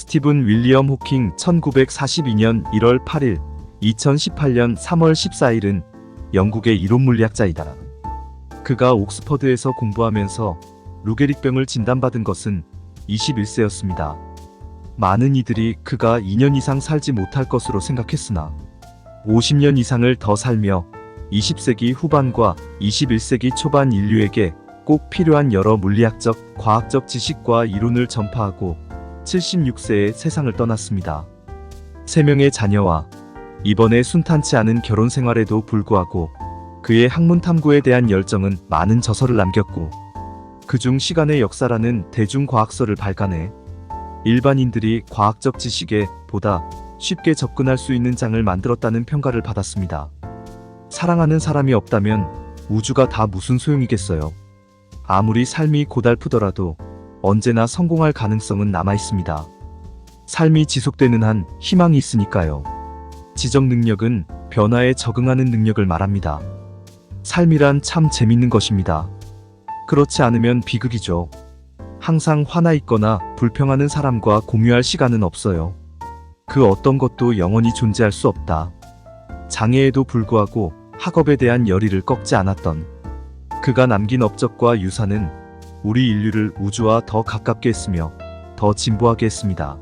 스티븐 윌리엄 호킹 1942년 1월 8일, 2018년 3월 14일은 영국의 이론 물리학자이다. 그가 옥스퍼드에서 공부하면서 루게릭병을 진단받은 것은 21세였습니다. 많은 이들이 그가 2년 이상 살지 못할 것으로 생각했으나 50년 이상을 더 살며 20세기 후반과 21세기 초반 인류에게 꼭 필요한 여러 물리학적, 과학적 지식과 이론을 전파하고 76세에 세상을 떠났습니다. 세 명의 자녀와 이번에 순탄치 않은 결혼 생활에도 불구하고 그의 학문 탐구에 대한 열정은 많은 저서를 남겼고 그중 시간의 역사라는 대중과학서를 발간해 일반인들이 과학적 지식에 보다 쉽게 접근할 수 있는 장을 만들었다는 평가를 받았습니다. 사랑하는 사람이 없다면 우주가 다 무슨 소용이겠어요. 아무리 삶이 고달프더라도 언제나 성공할 가능성은 남아 있습니다. 삶이 지속되는 한 희망이 있으니까요. 지적 능력은 변화에 적응하는 능력을 말합니다. 삶이란 참 재밌는 것입니다. 그렇지 않으면 비극이죠. 항상 화나 있거나 불평하는 사람과 공유할 시간은 없어요. 그 어떤 것도 영원히 존재할 수 없다. 장애에도 불구하고 학업에 대한 열의를 꺾지 않았던 그가 남긴 업적과 유산은 우리 인류를 우주와 더 가깝게 했으며 더 진보하게 했습니다.